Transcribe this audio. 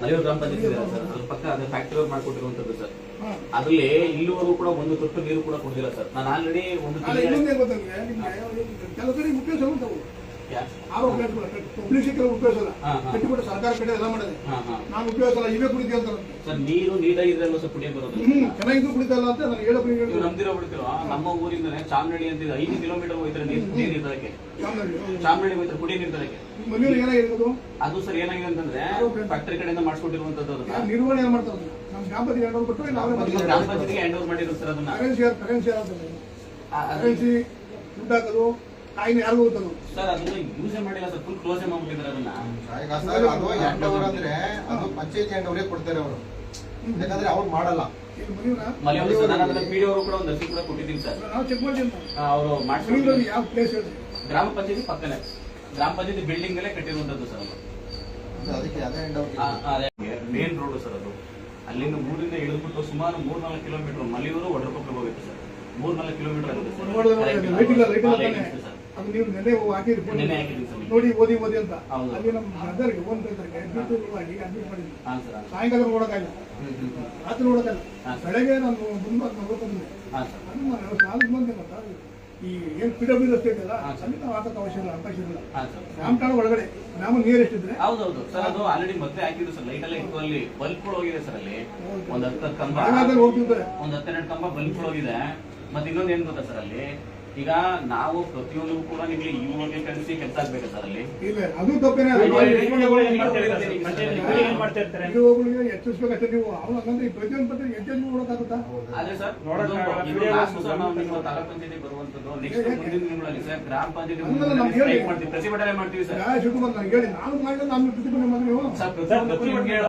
ಮಲೆಯೂರು ಗ್ರಾಮ ಪಂಚಾಯತ್ ಇದೆ ಸರ್. ಅದ್ರ ಪಕ್ಕ ಅದೇ ಫ್ಯಾಕ್ಟರಿ ಮಾಡ್ಕೊಟ್ಟಿರುವಂತದ್ದು ಸರ್. ಅದ್ರಲ್ಲಿ ಇಲ್ಲಿವರೆಗೂ ಕೂಡ ಒಂದು ತುತ್ತು ನೀರು ಕೂಡ ಕೊಡ್ತಿಲ್ಲ ಸರ್. ನಾನು ಆಲ್ರೆಡಿ ಒಂದು ಕೆಲವು ಕಡೆ ಉಪಯೋಗ ಉಂಟವು ಯಾ- ಆರೋ ಪಬ್ಲಿಕ್ ಕೆಲವು ಉಪಯೋಗಿಸಲ್ಲ. ಕಟ್ಟಿಬಿಟ್ಟು ಸರ್ಕಾರ ಕಡೆ ಎಲ್ಲ ಮಾಡಿದೆ. ನಾನು ಉಪಯೋಗಿಸಲ್ಲ ಇವೇ ಕುಡಿತೀವಿ ಅಂತ ಸರ್ ನೀರು ನೀರಾಗಿದ್ರಲ್ಲ ಸರ್ ಕುಡಿಯಕ್ ಬರೋದು ಹ್ಮ್ ಚೆನ್ನಾಗಿದ್ದು ಕುಡಿತಲ್ಲ ಅಂತ ನಾನು ಹೇಳೋ ನೀವು ನಮ್ದಿರೋ ಬಿಡ್ತಿರೋ ನಮ್ಮ ಊರಿಂದನೇ ಚಾಮನಹಳ್ಳಿ ಅಂತ ಇದೆ, ಐದು ಕಿಲೋಮೀಟರ್ ಹೋಯ್ತಾರೆ ನೀರು ನೀರು ತರಕ್ಕೆ ಚಾಮನಹಳ್ಳಿ ಹೋಯ್ತಾರೆ ಕುಡಿಯ ನೀರು ತರಕ್ಕೆ ಮನೆಯವ್ರು ಏನಾಗಿರ್ಬೋದು ಅದು ಸರ್ ಏನಾಗಿದೆ ಅಂತಂದ್ರೆ ಫ್ಯಾಕ್ಟರಿ ಕಡೆಯಿಂದ ಮಾಡಿಸ್ಕೊಟ್ಟಿರುವಂತದ್ದು ಅದನ್ನ. ನಿರ್ವಹಣೆ ಏನ್ ಮಾಡ್ತಾರೆ ನಮ್ಮ ಗ್ರಾಮ ಇಲ್ಲ ಅವರೇ ಈಗ ಗ್ರಾಮ ಹ್ಯಾಂಡ್ ಓವರ್ ಮಾಡಿರೋ ಸರ್ ಅದನ್ನ. ಕರೆನ್ಸಿ ಕರೆನ್ಸಿ ಕರೆನ್ಸಿ ದುಡ್ಡು ಹಾಕೋದು ಸರ್ ಅದನ್ನ ಯೂಸೇ ಮಾಡಿಲ್ಲ ಸರ್ ಫುಲ್ ಕ್ಲೋಸೇ ಮಾಡ್ಬಿಟ್ಟಿದ್ದಾರೆ ಅದನ್ನ. ಈಗ ಸರ್ ಅದು ಅಂದ್ರೆ ಅದು ಪಂಚಾಯತಿ ಕೊಡ್ತಾರೆ ಅವರು. ಯಾಕಂದ್ರೆ ಅವ್ರು ಮಾಡಲ್ಲ. ಇಲ್ಲಿ ಮನೆಯವ್ರ? ಮಲೆಯವರು ಸರ್ ನಾನು ಅದನ್ನ ಪಿ ಅವರು ಕೂಡ ಒಂದು ಅರ್ಜಿ ಕೂಡ ಕೊಟ್ಟಿದ್ದೀನಿ ಸರ್ ನಾವು ಚೆಕ್ ಮಾಡ್ತೀನಿ ಅವರು ಯಾವ ಪ್ಲೇಸ್ ಹೇಳಿ ಗ್ರಾಮ ಪಂಚಾಯತಿ ಪಕ್ಕನೆ. ಗ್ರಾಮ ಪಂಚಾಯತಿ ಬಿಲ್ಡಿಂಗ್ ಮೇಲೆ ಕಟ್ಟಿರುವಂತದ್ದು ಸರ್ ಅದು. ಅದಕ್ಕೆ ಅದೇ ಮೇನ್ ರೋಡ್ ಸರ್ ಅದು. ಅಲ್ಲಿಂದ ಮೂರಿಂದ ಇಳಿದ್ಬಿಟ್ಟು ಸುಮಾರು ಮೂರ್ನಾಲ್ಕು ಕಿಲೋಮೀಟರ್ ಮಲಿಯೂರು ಒಡ್ರಕೊಪ್ಪಗೆ ಹೋಗುತ್ತೆ ಸರ್ ಮೂರ್ನಾಲ್ಕು ಕಿಲೋಮೀಟರ್ ಆಗುತ್ತೆ ಸರ್ ಇಲ್ಲ ಇಲ್ಲ ಹಾ, ಸರ್. ನೀವು ನೆನೆ ನೆನ್ನೆ ನೋಡಿ ಓದಿ ಓದಿ ಅಂತ. ಅಲ್ಲಿ ನಮ್ಮ ಬ್ರದರ್ಗೆ ಓನ್ ಕೈತಾರೆ ಅಡ್ಮಿಟ್ ಆಗಿ ಅಡ್ಮಿಟ್ ಮಾಡಿದ್ವಿ ಸಾಯಂಕಾಲ ನೋಡೋಕ್ಕಾಗಿಲ್ಲ. ರಾತ್ರಿ ನೋಡೋಕ್ಕಾಗಿಲ್ಲ. ಬೆಳಗ್ಗೆ ನಾನು ಮುಂದೆ ನೋಡ್ಕೊಂಡ್ರೆ ಹಾ ಸರ್. ಅದು ಮತ್ತೆ ಈ ಏನು ಪಿ ಡಬ್ಲ್ಯೂ ರಸ್ತೆ ಇದೆಯಲ್ಲ. ಅಲ್ಲಿ ನಾವು ಹಾಕಕ್ಕೆ ಅವಶ್ಯ ಇಲ್ಲ ಅವಕಾಶ ಇಲ್ಲ. ರಾಮಠಾಣ ಒಳಗಡೆ ನಾವು ನೀರ್ ಎಷ್ಟಿದ್ರೆ? ಹೌದೌದು ಸರ್ ಅದು ಆಲ್ರೆಡಿ ಮತ್ತೆ ಹಾಕಿದ್ರು ಸರ್. ಲೈಟ್ ಎಲ್ಲ ಇತ್ತು ಅಲ್ಲಿ. ಬಲ್ಬ್ಗಳು ಹೋಗಿದೆ ಸರ್ ಅಲ್ಲಿ. ಒಂದ್ ಹತ್ತು ಕಂಬ. ಒಂದ್ ಹತ್ತೆರಡು ಕಂಬ ಬಲ್ಬ್ಗಳು ಹೋಗಿದೆ. ಮತ್ತೆ ಇನ್ನೊಂದ್ ಏನ್ ಗೊತ್ತಾ ಸರ್ ಅಲ್ಲಿ? ಈಗ ನಾವು ಪ್ರತಿಯೊಂದು ಕೂಡ ನಿಮ್ಗೆ ಇವಾಗ ಕಲಿಸಿ ಕೆಲಸ ಆಗ್ಬೇಕು ಸರ್ ಅಲ್ಲಿ. ಇಲ್ಲ ಅದು ತಪ್ಪೇನೆ. ನೀವು. ಹಂಗಂದ್ರೆ ಈ ಪ್ರತಿಯೊಂದು ಪತ್ರ ನೋಡೋಕ್ಕಾಗುತ್ತಾ? ಸರ್. ನಿಮ್ಮ ತಾಲೂಕ್ ಪಂಚಾಯತಿ ಬರುವಂತದ್ದು ನೆಕ್ಸ್ಟ್ ಮುಂದಿನ ಸರ್ ಗ್ರಾಮ ಪಂಚಾಯತಿ. ಮಾಡ್ತೀವಿ ಪ್ರತಿಭಟನೆ ಮಾಡ್ತೀವಿ ಸರ್. ಯಾ ಶಿವಕುಮಾರ್ ನನಗೆ ಹೇಳಿ. ನಾನು ಮಾಡಿದ್ರೆ ನಾನು ಪ್ರತಿಭಟನೆ ಮಾಡಿ ನೀವು? ಸರ್